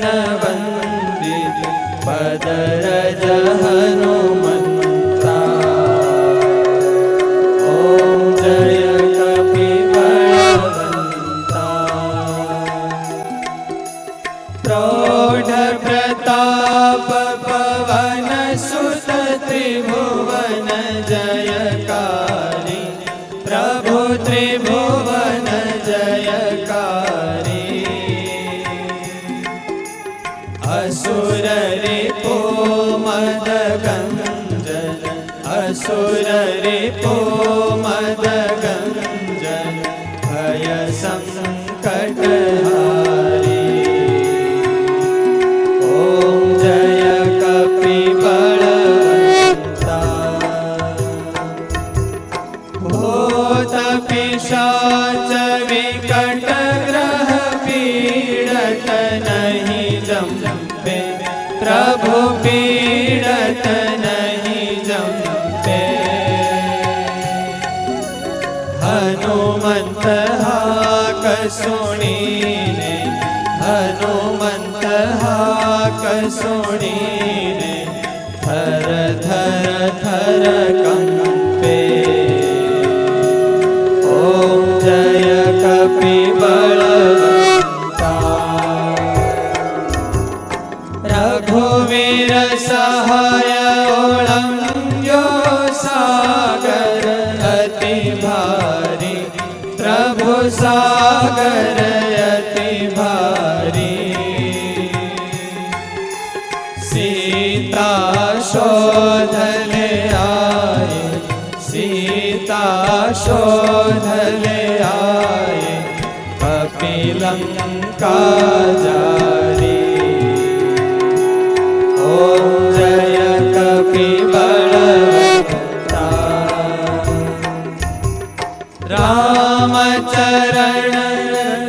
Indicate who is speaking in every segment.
Speaker 1: ચરણ વંદિત પદરજ હનુમંતા ઓમ જય પ્રૌઢ પ્રતાપ પવન સુત ત્રિભુવન જયકારી પ્રભુ ત્રિભુ मद गञ्जन असुर रिपो मद गञ्जन भय सङ्कट ॐ जय पीडत नहीं जम्पे प्रभु पीडत હનુમંત હા કસોણીને હનુમંત હા કસોણીને થર થર થર કા સાગર અતિ ભારી સીતા શોધલે આય સીતા શોધલે આય કપિલંકા જા रामचरण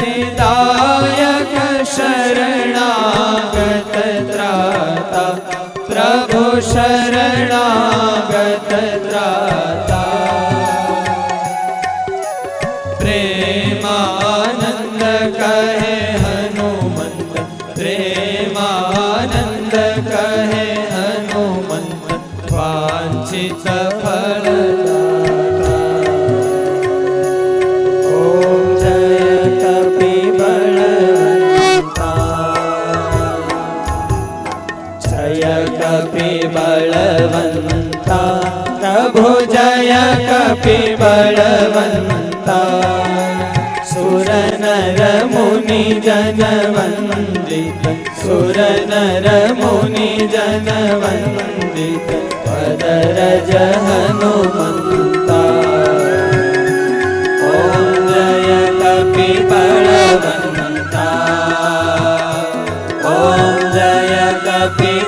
Speaker 1: हृदायक शरणागत त्राता प्रभु शरणागत त्राता प्रेमानन्द कहे हनुमन्त प्रेमानन्द कहे हनुमन्त वाञ्छित फलदाता प्रभु जय कपिबलवन्ता सुर नर मुनि जन वन्दित सुर नर मुनि जन वन्दित पदरज हनुमन्ता ॐ जय कपिबलवन्ता ॐ जय कपिबल